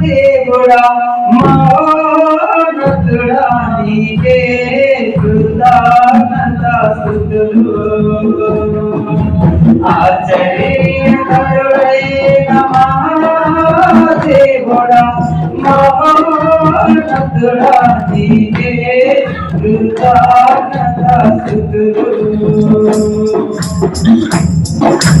देवड़ा मौनत रानी के सुदानता सुतलू। आचरी करुणे नमः देवड़ा मौनत रानी के सुदानता सुतलू। తీర్చలేము.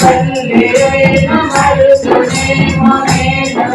తల్లి అయిన మరుసునే మనేను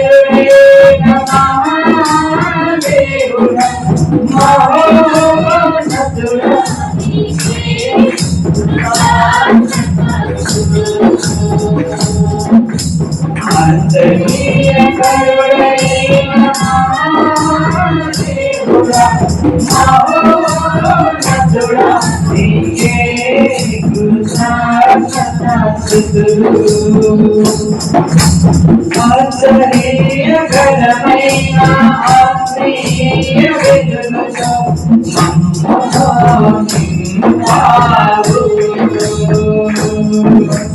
ఆశ్చర్యకరుడే మహాదేవుడా, మహోన్నతుడా, నసుడా నీకే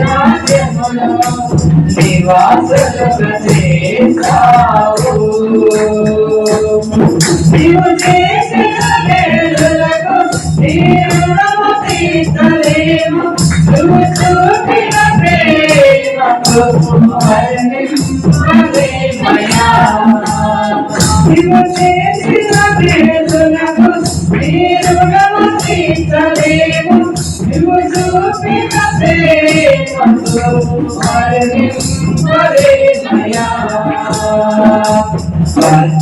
యేసుని రాజ్యములో నివాసులుగా నీవు చేసిన మేలులకు నీ తీర్చలేము. నువ్వు చూపిన ప్రేమకు నీవు చేసిన మేలులకు